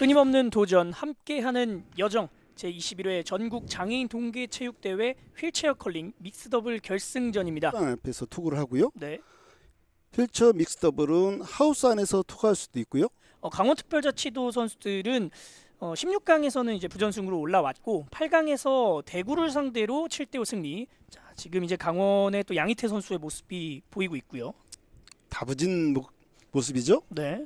끊임없는 도전 함께하는 여정 제21회 전국 장애인 동계 체육 대회 휠체어 컬링 믹스 더블 결승전입니다. 방 앞에서 투구를 하고요. 네. 휠체어 믹스 더블은 하우스 안에서 투구할 수도 있고요. 어, 강원특별자치도 선수들은 어, 16강에서는 이제 부전승으로 올라왔고 8강에서 대구를 상대로 7대5 승리. 자, 지금 이제 강원의 또 양희태 선수의 모습이 보이고 있고요. 다부진 모, 모습이죠. 네.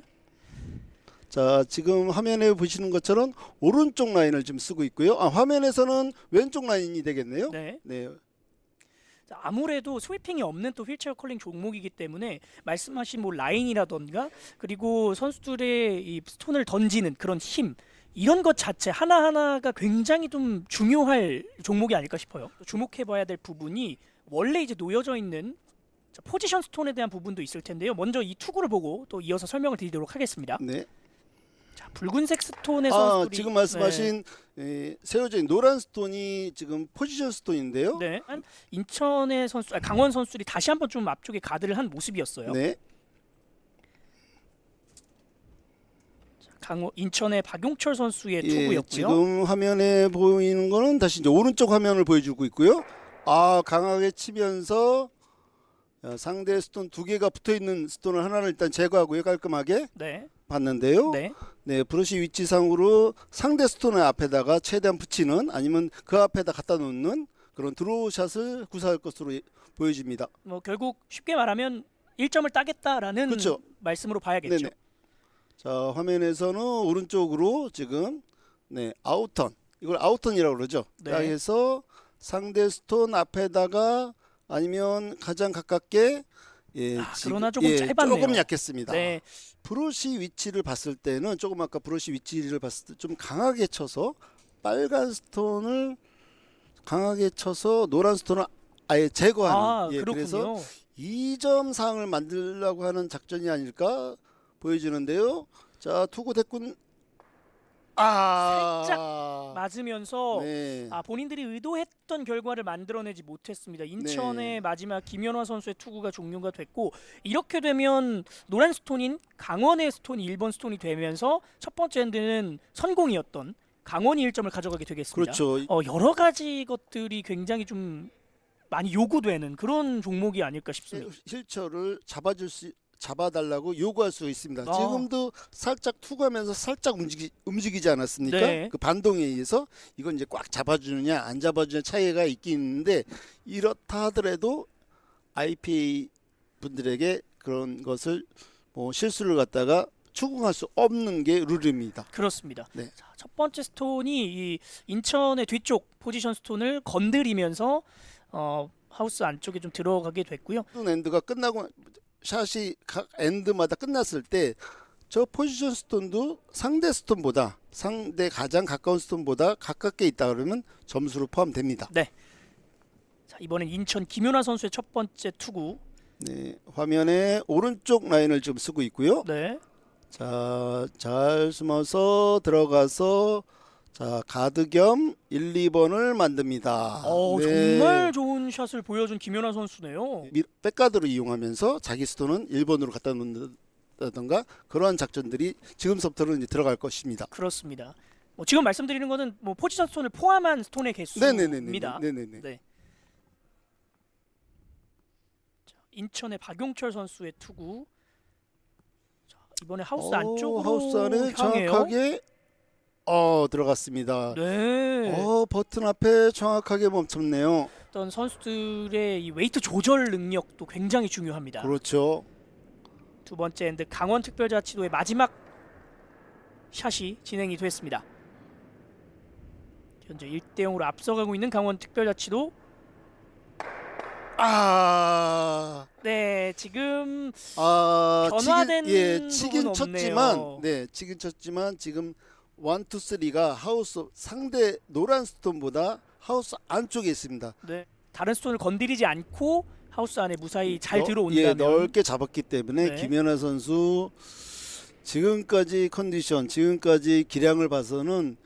자, 지금 화면에 보시는 것처럼 오른쪽 라인을 지금 쓰고 있고요. 아, 화면에서는 왼쪽 라인이 되겠네요. 네. 네. 자, 아무래도 스위핑이 없는 또 휠체어 컬링 종목이기 때문에 말씀하신 뭐 라인이라던가 그리고 선수들의 이 스톤을 던지는 그런 힘 이런 것 자체 하나하나가 굉장히 좀 중요할 종목이 아닐까 싶어요. 또 주목해봐야 될 부분이 원래 이제 놓여져 있는 자, 포지션 스톤에 대한 부분도 있을 텐데요. 먼저 이 투구를 보고 또 이어서 설명을 드리도록 하겠습니다. 네. 자, 붉은색 스톤의 아, 선수들이 지금 말씀하신 에, 세워져 있는 노란 스톤이 지금 포지션 스톤인데요. 네, 한 인천의 선수, 아, 강원 선수들이 다시 한번 좀 앞쪽에 가드를 한 모습이었어요. 네. 강호 인천의 박용철 선수의 예, 투구였고요. 지금 화면에 보이는 거는 다시 이제 오른쪽 화면을 보여주고 있고요. 아 강하게 치면서 어, 상대 스톤 두 개가 붙어 있는 스톤을 하나를 일단 제거하고요 깔끔하게 네, 봤는데요. 네. 네, 브러쉬 위치상으로 상대 스톤의 앞에다가 최대한 붙이는 아니면 그 앞에다 갖다 놓는 그런 드로우샷을 구사할 것으로 예- 보여집니다. 뭐 결국 쉽게 말하면 1점을 따겠다라는 그렇죠. 말씀으로 봐야겠죠. 네네. 자 화면에서는 오른쪽으로 지금 네 아웃턴 이걸 아웃턴이라고 그러죠. 네. 딱 해서 상대 스톤 앞에다가 아니면 가장 가깝게 예, 아, 지금- 그러나 조금 짧았네요. 조금 약했습니다. 네, 브러쉬 위치를 봤을 때는 조금 아까 브러쉬 위치를 봤을 때 좀 강하게 쳐서 빨간 스톤을 강하게 쳐서 노란 스톤을 아예 제거하는 아 예, 그래서 그렇군요. 2점 상을 만들려고 하는 작전이 아닐까 보여지는데요. 자 투구 대군 아 살짝 맞으면서 네. 아 본인들이 의도했던 결과를 만들어내지 못했습니다. 인천의 네. 마지막 김연화 선수의 투구가 종료가 됐고 이렇게 되면 노란 스톤인 강원의 스톤이 1번 스톤이 되면서 첫 번째 엔드는 선공이었던 강원이 1점을 가져가게 되겠습니다. 그렇죠. 어, 여러 가지 것들이 굉장히 좀 많이 요구되는 그런 종목이 아닐까 싶습니다. 힐처를 잡아줄 수 잡아달라고 요구할 수 있습니다. 아. 지금도 살짝 투구하면서 살짝 움직이, 움직이지 않았습니까? 네. 그 반동에 의해서 이건 이제 꽉 잡아주느냐 안 잡아주느냐 차이가 있긴 있는데 이렇다 하더라도 IPA 분들에게 그런 것을 뭐 실수를 갖다가 추궁할 수 없는 게 룰입니다. 그렇습니다. 네. 자, 첫 번째 스톤이 이 인천의 뒤쪽 포지션 스톤을 건드리면서 어, 하우스 안쪽에 좀 들어가게 됐고요. 모든 엔드가 끝나고 샷이 각 엔드마다 끝났을 때 저 포지션 스톤도 상대 스톤보다 상대 가장 가까운 스톤보다 가깝게 있다 그러면 점수로 포함됩니다. 자, 이번엔 인천 김연아 선수의 첫 번째 투구. 네, 화면에 오른쪽 라인을 지금 쓰고 있고요. 네. 자, 잘 숨어서 들어가서 자 가드 겸 1, 2번을 만듭니다. 어, 네. 정말 좋은 샷을 보여준 김연아 선수네요. 미- 백가드로 이용하면서 자기 스톤은 1번으로 갖다 놓는다던가 그러한 작전들이 지금부터는 이제 들어갈 것입니다. 그렇습니다. 뭐 지금 말씀드리는 거는 뭐 포지션 스톤을 포함한 스톤의 네네네네. 개수입니다. 네네네. 네. 자, 인천의 박용철 선수의 투구. 자, 이번에 하우스 어, 안쪽으로 하우스 안에 향해요. 정확하게 어 들어갔습니다. 네. 어 버튼 앞에 정확하게 멈췄네요. 어떤 선수들의 이 웨이트 조절 능력도 굉장히 중요합니다. 그렇죠. 두 번째 엔드 강원특별자치도의 마지막 샷이 진행이 됐습니다. 현재 1대 0으로 앞서가고 있는 강원특별자치도 아, 네 지금 아 변화된 치긴, 예, 부분은 치긴 없네요. 쳤지만, 네, 치긴 쳤지만 지금 원투 쓰리가 하우스 상대 노란 스톤보다 하우스 안쪽에 있습니다. 네, 다른 스톤을 건드리지 않고 하우스 안에 무사히 잘 너- 들어온다면 예, 넓게 잡았기 때문에 네. 김연아 선수 지금까지 컨디션, 지금까지 기량을 봐서는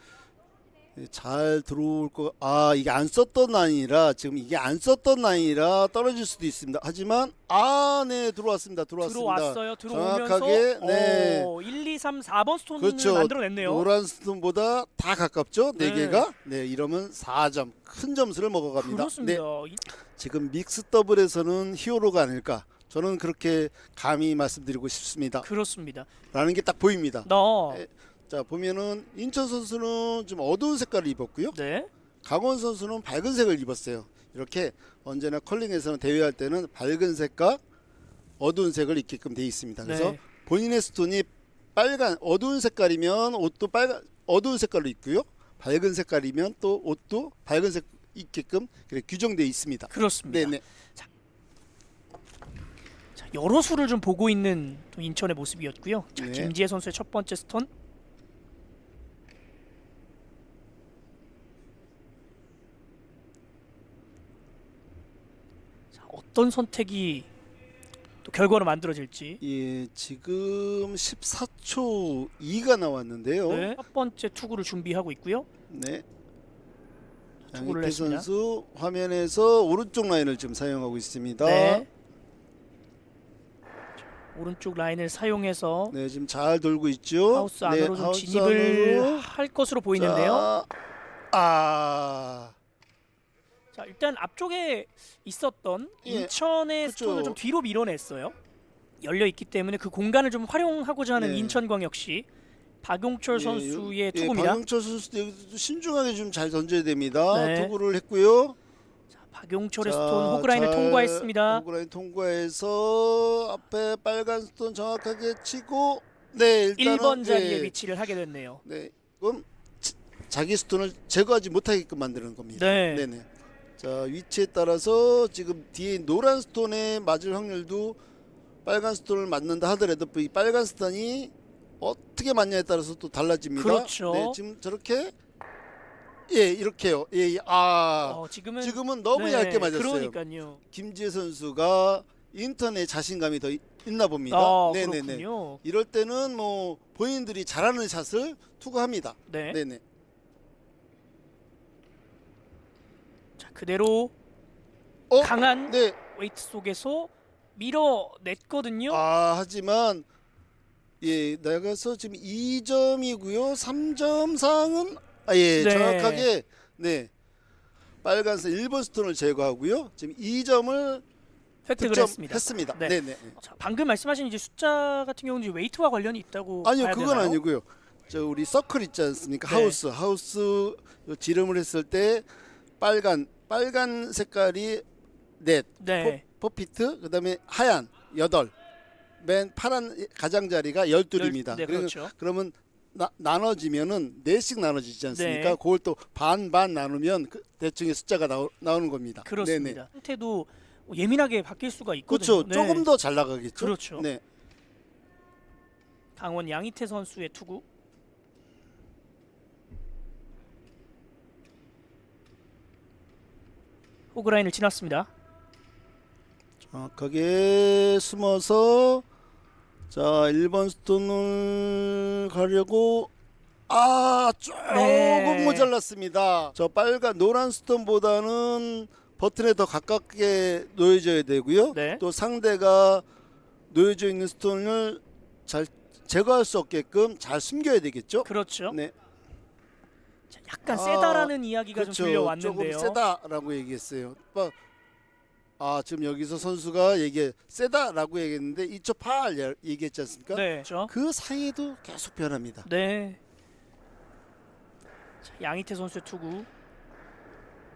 잘 들어올 거. 아 이게 안 썼던 라인이라 지금 이게 안 썼던 라인이라 떨어질 수도 있습니다. 하지만 아네 들어왔습니다. 들어왔습니다. 들어왔어요. 들어오면서 정확하게, 네. 어, 1, 2, 3, 4번 스톤을 그렇죠. 만들어냈네요. 노란 스톤보다 다 가깝죠. 네, 네. 개가. 네, 이러면 4점 큰 점수를 먹어갑니다. 그렇습니다. 네, 이- 지금 믹스 더블에서는 히어로가 아닐까. 저는 그렇게 감히 말씀드리고 싶습니다. 그렇습니다. 라는 게 딱 보입니다. 너 네. 자 보면은 인천 선수는 좀 어두운 색깔을 입었고요. 네. 강원 선수는 밝은 색을 입었어요. 이렇게 언제나 컬링에서는 대회할 때는 밝은 색과 어두운 색을 입게끔 돼 있습니다. 그래서 네. 본인의 스톤이 빨간 어두운 색깔이면 옷도 빨간 어두운 색깔로 입고요. 밝은 색깔이면 또 옷도 밝은 색 입게끔 그렇게 규정되어 있습니다. 그렇습니다. 네네. 자, 여러 수를 좀 보고 있는 또 인천의 모습이었고요. 자, 네. 김지혜 선수의 첫 번째 스톤. 자, 어떤 선택이 또 결과로 만들어질지. 예, 지금 14초 2가 나왔는데요. 네. 첫 번째 투구를 준비하고 있고요. 네. 투구를 했습니다. 선수 화면에서 오른쪽 라인을 지금 사용하고 있습니다. 네. 자, 오른쪽 라인을 사용해서 네, 지금 잘 돌고 있죠. 하우스 안으로 네, 좀 하우스 진입을 안으로. 할 것으로 보이는데요. 자, 아, 자 일단 앞쪽에 있었던 예, 인천의 그쵸. 스톤을 좀 뒤로 밀어냈어요. 열려 있기 때문에 그 공간을 좀 활용하고자 하는 네. 인천광역시 박용철 예, 선수의 예, 투구입니다. 박영철 선수도 여기서 신중하게 좀 잘 던져야 됩니다. 네. 투구를 했고요. 자, 박용철의 자, 스톤 호그라인을 잘 통과했습니다. 호그라인 통과해서 앞에 빨간 스톤 정확하게 치고 네, 일단은 1번 자리에 예, 위치를 하게 됐네요. 네, 그럼 치- 자기 스톤을 제거하지 못하게끔 만드는 겁니다. 네. 네네. 자 위치에 따라서 지금 뒤에 노란 스톤에 맞을 확률도 빨간 스톤을 맞는다 하더라도 이 빨간 스톤이 어떻게 맞냐에 따라서 또 달라집니다. 그렇죠. 네, 지금 저렇게 예 이렇게요. 예, 예. 아 어, 지금은 지금은 너무 네, 얇게 맞았어요. 그러니까요. 김지혜 선수가 인턴에 자신감이 더 이- 있나 봅니다. 아, 네네네. 그렇군요. 이럴 때는 뭐 본인들이 잘하는 샷을 투구합니다. 네. 네네. 그대로 어? 강한 네. 웨이트 속에서 밀어냈거든요. 아 하지만 예 나가서 지금 2점이고요. 3점 상은 아 예 네. 정확하게 네 빨간색 1번 스톤을 제거하고요. 지금 2점을 획득을 했습니다. 했습니다. 네. 네. 네 자, 방금 말씀하신 이제 숫자 같은 경우는 이제 웨이트와 관련이 있다고 아니요 봐야 그건 되나요? 아니고요. 저 우리 서클 있지 않습니까? 네. 하우스 하우스 요 지름을 했을 때 빨간 빨간 색깔이 넷 네. 포, 피트 그다음에 하얀 여덟 맨 파란 가장자리가 열둘입니다. 네, 그렇죠. 그러면 나, 나눠지면은 넷씩 나눠지지 않습니까? 네. 그걸 또 반 반 나누면 그 대충의 숫자가 나오, 나오는 겁니다. 그렇습니다. 상태도 예민하게 바뀔 수가 있거든요. 그렇죠. 네. 조금 더 잘 나가겠죠. 그렇죠. 네. 강원 양희태 선수의 투구. 호그라인을 지났습니다. 정확하게 숨어서 자 1번 스톤을 가려고 아 조금 네. 모자랐습니다. 저 빨간 노란 스톤보다는 버튼에 더 가깝게 놓여져야 되고요. 네. 또 상대가 놓여져 있는 스톤을 잘 제거할 수 없게끔 잘 숨겨야 되겠죠. 그렇죠. 네, 자, 약간 아, 세다라는 이야기가 그렇죠. 좀 들려왔는데요. 조금 세다라고 얘기했어요. 빠- 아 지금 여기서 선수가 얘기 세다라고 얘기했는데 2.8 얘기했지 않습니까? 네. 그렇죠. 그 사이에도 계속 변합니다. 네. 자, 양희태 선수의 투구.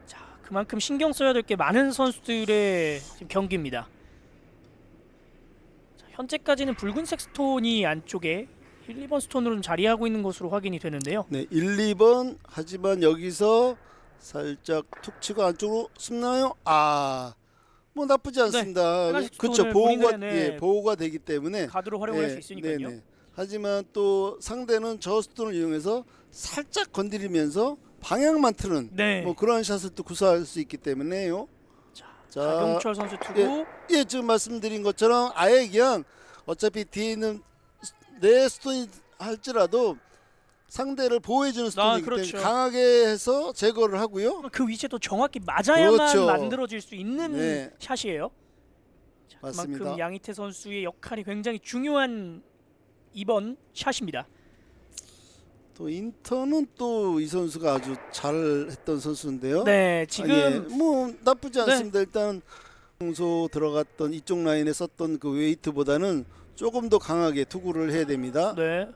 자, 그만큼 신경 써야 될 게 많은 선수들의 지금 경기입니다. 자, 현재까지는 붉은색 스톤이 안쪽에 1, 2번 스톤으로는 자리하고 있는 것으로 확인이 되는데요. 네, 1, 2번 하지만 여기서 살짝 툭 치고 안쪽으로 숨나요? 아, 뭐 나쁘지 않습니다. 빨간색 그렇죠. 스톤을 보호가 본인들의, 네. 예, 보호가 되기 때문에 가드로 활용할 네, 수 있으니까요. 네, 네. 하지만 또 상대는 저 스톤을 이용해서 살짝 건드리면서 방향만 트는 네. 뭐 그런 샷을 또 구사할 수 있기 때문에요. 자, 자, 박용철 선수 투구. 예, 지금 말씀드린 것처럼 아예 그냥 어차피 뒤에 있는 내 스톤이 할지라도 상대를 보호해주는 스톤이기 그렇죠. 때문에 강하게 해서 제거를 하고요. 그 위치에 또 정확히 맞아야만 그렇죠. 만들어질 수 있는 네. 샷이에요. 자, 맞습니다. 그만큼 양희태 선수의 역할이 굉장히 중요한 2번 샷입니다. 또 인턴은 또 이 선수가 아주 잘했던 선수인데요. 네, 지금 아, 예. 뭐 나쁘지 네. 않습니다. 일단 평소 들어갔던 이쪽 라인에 썼던 그 웨이트보다는 조금 더 강하게 투구를 해야 됩니다. 네.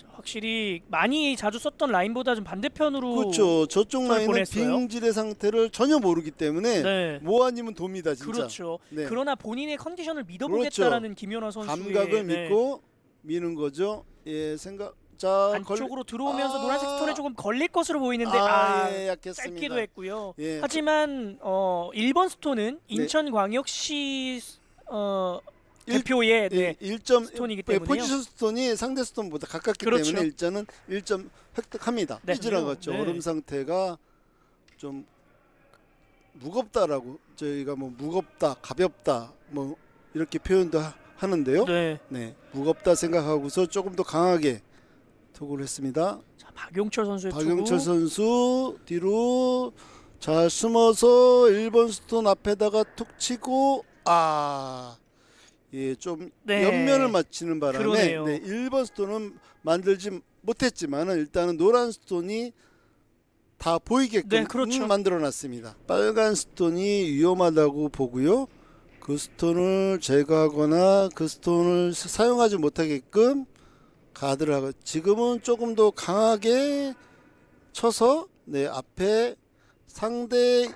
자, 확실히 많이 자주 썼던 라인보다 좀 반대편으로 그렇죠. 저쪽 걸 라인은 보냈어요. 빙질의 상태를 전혀 모르기 때문에 네. 뭐 아니면 돕니다, 진짜. 그렇죠. 네. 그러나 본인의 컨디션을 믿어보겠다라는 김연아 선수의 감각을 네, 믿고 미는 거죠. 예, 생각 자 안쪽으로 들어오면서 아. 노란색 스톤에 조금 걸릴 것으로 보이는데 아, 아, 예, 약했습니다. 짧기도 했고요. 예. 하지만 어 1번 스톤은 인천광역시 어 일- 대표의 네. 예, 1점 스톤이기 예, 때문에요. 포지션 스톤이 상대 스톤보다 가깝기 그렇죠. 때문에 일전은 1점 획득합니다. 네. 삐질어갔죠. 네. 얼음 상태가 좀 무겁다라고 저희가 뭐 무겁다, 가볍다 뭐 이렇게 표현도 하, 하는데요. 네. 네. 무겁다 생각하고서 조금 더 강하게 투구를 했습니다. 자, 박용철 선수의 박영철 투구. 선수 뒤로 잘 숨어서 1번 스톤 앞에다가 툭 치고 아. 예, 좀 네. 옆면을 맞추는 바람에 그러네요. 네, 1번 스톤은 만들지 못했지만은 일단은 노란 스톤이 다 보이게끔 네, 그렇죠. 만들어 놨습니다. 빨간 스톤이 위험하다고 보고요. 그 스톤을 제거하거나 그 스톤을 사- 사용하지 못하게끔 가드를 하고 지금은 조금 더 강하게 쳐서 네 앞에 상대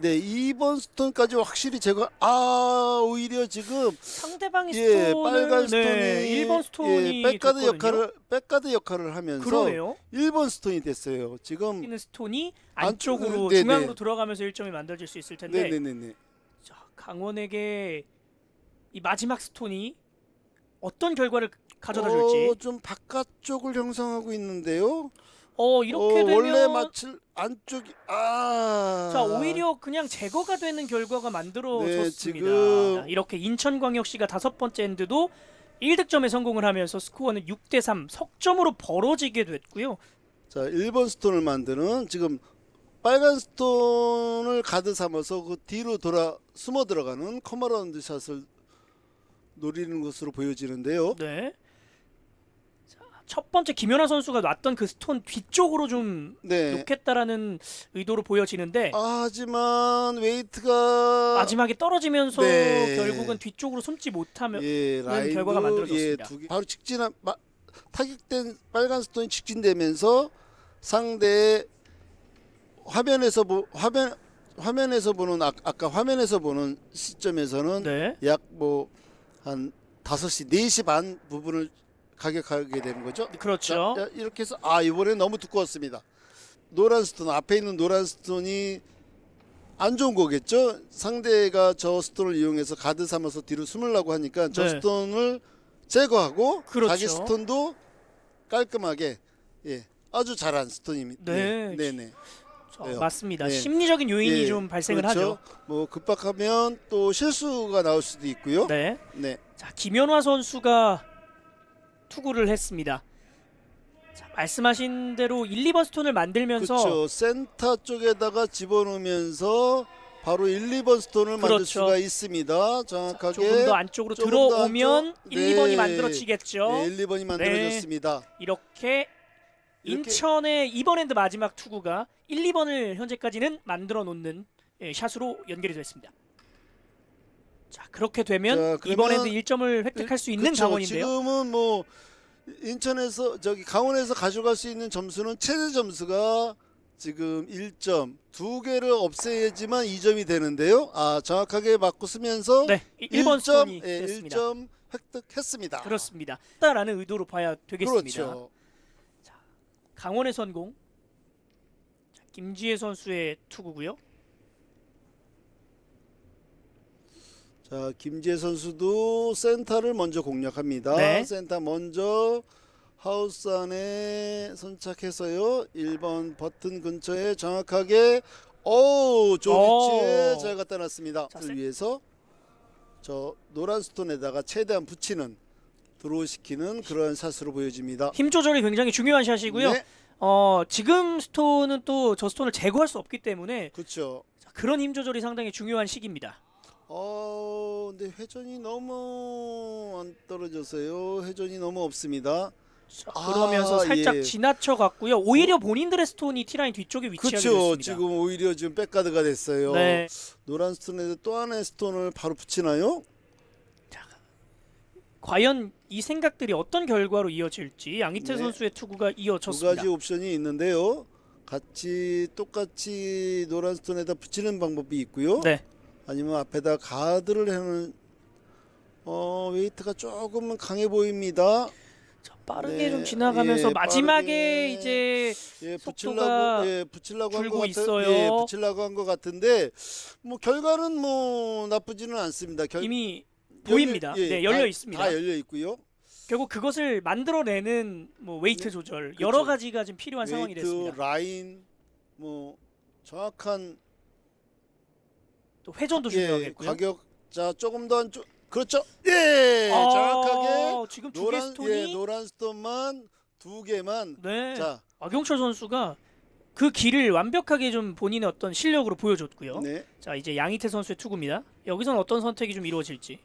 네 2번 스톤까지 확실히 제거 아 오히려 지금 상대방의 예 스톤을 빨간 스톤이 네, 1번 스톤이 예, 백가드 됐거든요. 역할을 백가드 역할을 하면서 그러네요. 1번 스톤이 됐어요. 지금 있는 스톤이 안쪽- 안쪽으로 네, 중앙으로 네. 들어가면서 1점이 만들어질 수 있을 텐데 네 네 네 네 자, 강원에게 이 마지막 스톤이 어떤 결과를 가져다 줄지. 어, 좀 바깥쪽을 형성하고 있는데요. 어, 이렇게 어, 되면 원래 맞출 안쪽이 아. 자 오히려 그냥 제거가 되는 결과가 만들어졌습니다. 네, 지금- 자, 이렇게 인천광역시가 다섯 번째 엔드도 1득점에 성공을 하면서 스코어는 6대 3 석점으로 벌어지게 됐고요. 자 1번 스톤을 만드는 지금 빨간 스톤을 가드 삼아서 그 뒤로 돌아 숨어 들어가는 커머라운드 샷을 노리는 것으로 보여지는데요. 네. 자, 첫 번째 김연아 선수가 놨던 그 스톤 뒤쪽으로 좀 네. 놓겠다라는 의도로 보여지는데 아, 하지만 웨이트가 마지막에 떨어지면서 네. 결국은 뒤쪽으로 숨지 못하면 예, 라인도 결과가 만들어졌습니다. 예, 두 개. 바로 직진 마, 타격된 빨간 스톤이 직진되면서 상대 화면에서 보 화면 화면에서 보는 아, 아까 화면에서 보는 시점에서는 네. 약 뭐 한 5시 4시 반 부분을 가격하게 되는 거죠. 그렇죠. 자, 이렇게 해서 아 이번에 너무 두꺼웠습니다. 노란 스톤 앞에 있는 노란 스톤이 안 좋은 거겠죠. 상대가 저 스톤을 이용해서 가드 삼아서 뒤로 숨으려고 하니까 저 네. 스톤을 제거하고 그렇죠. 자기 스톤도 깔끔하게 예 아주 잘한 스톤입니다. 네. 예, 네네. 자, 왜요? 맞습니다. 네. 심리적인 요인이 예, 좀 발생을 그렇죠. 하죠. 뭐 급박하면 또 실수가 나올 수도 있고요. 네. 네. 자, 김연화 선수가 투구를 했습니다. 자, 말씀하신 대로 1, 2번 스톤을 만들면서 그렇죠. 센터 쪽에다가 집어넣으면서 바로 1, 2번 스톤을 만들 그렇죠. 수가 있습니다. 정확하게 조금 더 안쪽으로 조금 더 들어오면 안쪽. 1, 2번이 네. 만들어지겠죠. 네, 1, 2번이 만들어졌습니다. 이렇게 이렇게- 인천의 이번 엔드 마지막 투구가 1, 2번을 현재까지는 만들어 놓는 예, 샷으로 연결이 됐습니다. 자 그렇게 되면 자, 이번 그러면 엔드 1점을 획득할 수 있는 그렇죠. 강원인데요. 지금은 뭐 인천에서 저기 강원에서 가져갈 수 있는 점수는 최대 점수가 지금 1점 두 개를 없애야지만 2점이 되는데요. 아 정확하게 맞고 쓰면서 네, 1번 1점, 스톤이 예, 됐습니다. 1점 획득했습니다. 그렇습니다. 라는 의도로 봐야 되겠습니다. 그렇죠. 강원의 선공. 자, 김지혜 선수의 투구고요. 자 김재 선수도 센터를 먼저 공략합니다. 네. 센터 먼저 하우스 안에 선착해서요. 1번 버튼 근처에 정확하게 오 좋은 위치에 오. 잘 갖다 놨습니다. 자, 를 센- 위해서 저 노란 스톤에다가 최대한 붙이는 드로우 시키는 그런 샷으로 보여집니다. 힘 조절이 굉장히 중요한 샷이고요. 네, 어, 지금 스톤은 또 저 스톤을 제거할 수 없기 때문에 그렇죠. 자, 그런 힘 조절이 상당히 중요한 시기입니다. 어, 근데 회전이 너무 안 떨어져서요. 회전이 너무 없습니다. 자, 아, 그러면서 살짝 예. 지나쳐 갔고요. 오히려 본인들의 스톤이 티라인 뒤쪽에 위치하게 그렇죠. 됐습니다. 지금 오히려 지금 백가드가 됐어요. 네. 노란 스톤에도 또 하나의 스톤을 바로 붙이나요? 과연 이 생각들이 어떤 결과로 이어질지 양희태 네. 선수의 투구가 두 이어졌습니다. 가지 옵션이 있는데요. 같이 똑같이 노란 스톤에다 붙이는 방법이 있고요. 네. 아니면 앞에다 가드를 하는 어, 웨이트가 조금은 강해 보입니다. 자, 빠르게 네, 좀 지나가면서 예, 마지막에 빠르게 이제 예, 속도가 붙이려고 예, 붙이려고 한 줄고 것 같아. 있어요. 예, 붙이려고 한 것 같은데 뭐 결과는 뭐 나쁘지는 않습니다. 결, 이미 보입니다. 예, 네, 열려 다, 있습니다. 다 열려 있고요. 결국 그것을 만들어내는 뭐 웨이트 네, 조절 그렇죠. 여러 가지가 지금 필요한 상황이 웨이트, 됐습니다. 라인 뭐 정확한 또 회전도 예, 중요하겠고요. 가격 자 조금 더 안쪽 그렇죠. 예, 아, 정확하게 지금 두개 노란 스톤이 예, 노란 스톤만 두 개만 네. 자, 박용철 선수가 그 길을 완벽하게 좀 본인의 어떤 실력으로 보여줬고요. 네. 자 이제 양희태 선수의 투구입니다. 여기선 어떤 선택이 좀 이루어질지.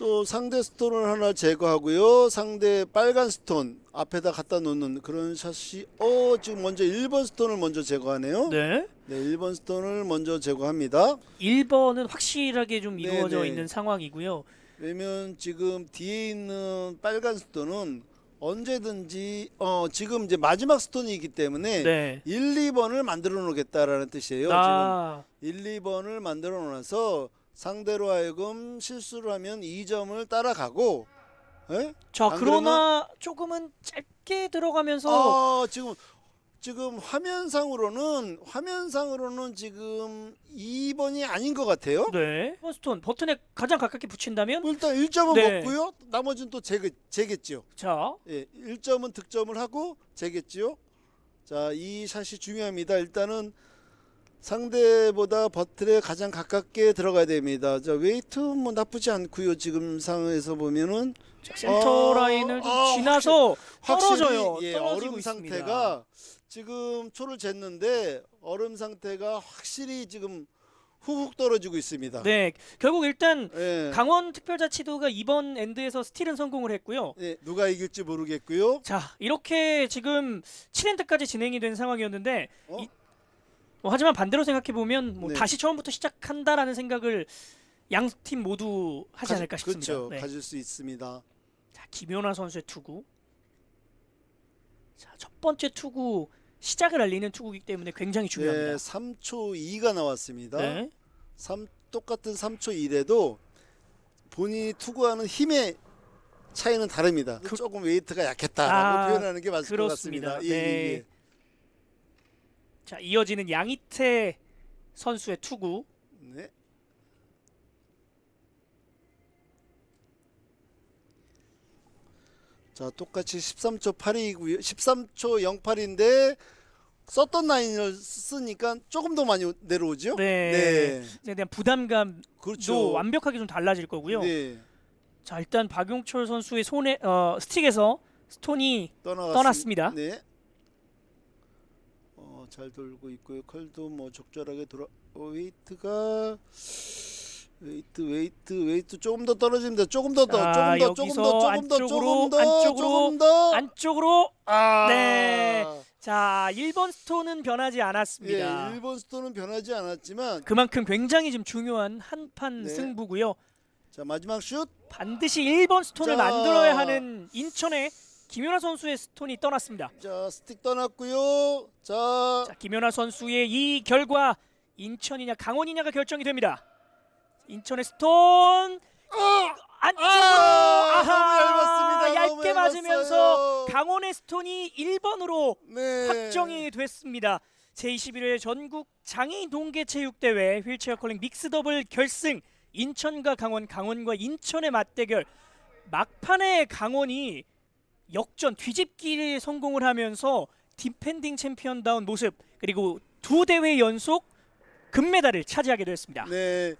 또 상대 스톤을 하나 제거하고요. 상대 빨간 스톤 앞에다 갖다 놓는 그런 샷이 어 지금 먼저 1번 스톤을 먼저 제거하네요. 네, 네. 1번 스톤을 먼저 제거합니다. 1번은 확실하게 좀 네, 이루어져 네. 있는 상황이고요. 왜냐면 지금 뒤에 있는 빨간 스톤은 언제든지 어 지금 이제 마지막 스톤이기 때문에 네. 1, 2번을 만들어 놓겠다라는 뜻이에요. 아, 지금 1, 2번을 만들어 놓아서 상대로 하여금 실수를 하면 2점을 따라가고 예? 자안 그러나 조금은 짧게 들어가면서 아 지금 지금 화면상으로는 화면상으로는 지금 2번이 아닌 것 같아요. 네. 스톤 버튼에 가장 가깝게 붙인다면 일단 1점은 네. 먹고요. 나머지는 또 재겠, 재겠지요. 자 예, 1점은 득점을 하고 재겠지요. 자, 이 샷이 중요합니다. 일단은 상대보다 버틀에 가장 가깝게 들어가야 됩니다. 자, 웨이트 뭐 나쁘지 않고요. 지금 상황에서 보면은 자, 센터 어, 라인을 좀 어, 지나서 떨어져요. 예, 떨어지고 얼음 있습니다. 상태가 지금 초를 쟀는데 얼음 상태가 확실히 지금 후훅 떨어지고 있습니다. 네, 결국 일단 예. 강원 특별자치도가 이번 엔드에서 스틸은 성공을 했고요. 예, 누가 이길지 모르겠고요. 자, 이렇게 지금 7엔드까지 진행이 된 상황이었는데 어? 이- 뭐 하지만 반대로 생각해 보면 뭐 네. 다시 처음부터 시작한다라는 생각을 양 팀 모두 하지 가지- 않을까 싶습니다. 그렇죠. 네. 가질 수 있습니다. 자, 김연아 선수의 투구. 자, 첫 번째 투구 시작을 알리는 투구이기 때문에 굉장히 네, 중요합니다. 3초 2가 나왔습니다. 네. 삼 똑같은 3초 1에도 본인이 투구하는 힘의 차이는 다릅니다. 조금 웨이트가 약했다라고 아, 표현하는 게 맞을 그렇습니다. 것 같습니다. 예, 네. 예, 예. 자, 이어지는 양희태 선수의 투구. 네. 자, 똑같이 13초 8이고요. 13초 08인데 썼던 라인을 쓰니까 조금 더 많이 내려오죠? 네. 네. 에 대한 부담감도 그렇죠. 완벽하게 좀 달라질 거고요. 네. 자, 일단 박용철 선수의 손에 어, 스틱에서 스톤이 떠나갔습니다. 떠났습니다. 네. 어, 잘 돌고 있고요. 컬도 뭐 적절하게 돌아. 어, 웨이트가 웨이트 웨이트 웨이트 조금 더 떨어집니다. 조금 더 더, 자, 조금 더, 조금 더, 여기서 조금 더, 안쪽으로, 더, 안쪽으로, 조금 더. 안쪽으로 아, 네. 자, 1번 스톤은 변하지 예, 않았습니다. 일본 스톤은 변하지 않았지만, 그만큼 굉장히 좀 중요한 한판 네. 승부고요. 자 마지막 슛. 반드시 1번 스톤을 자. 만들어야 하는 인천의 김연아 선수의 스톤이 떠났습니다. 자 스틱 떠났고요. 자, 자, 김연아 선수의 이 결과 인천이냐 강원이냐가 결정이 됩니다. 인천의 스톤 아, 안쪽으로 아, 아하, 너무 얇았습니다. 너무 얇게 맞으면서 얇았어요. 강원의 스톤이 1번으로 네. 확정이 됐습니다. 제21회 전국 장애인 동계 체육대회 휠체어 컬링 믹스 더블 결승 인천과 강원, 강원과 인천의 맞대결 막판에 강원이 역전 뒤집기를 성공을 하면서 디펜딩 챔피언다운 모습 그리고 두 대회 연속 금메달을 차지하게 됐습니다. 네.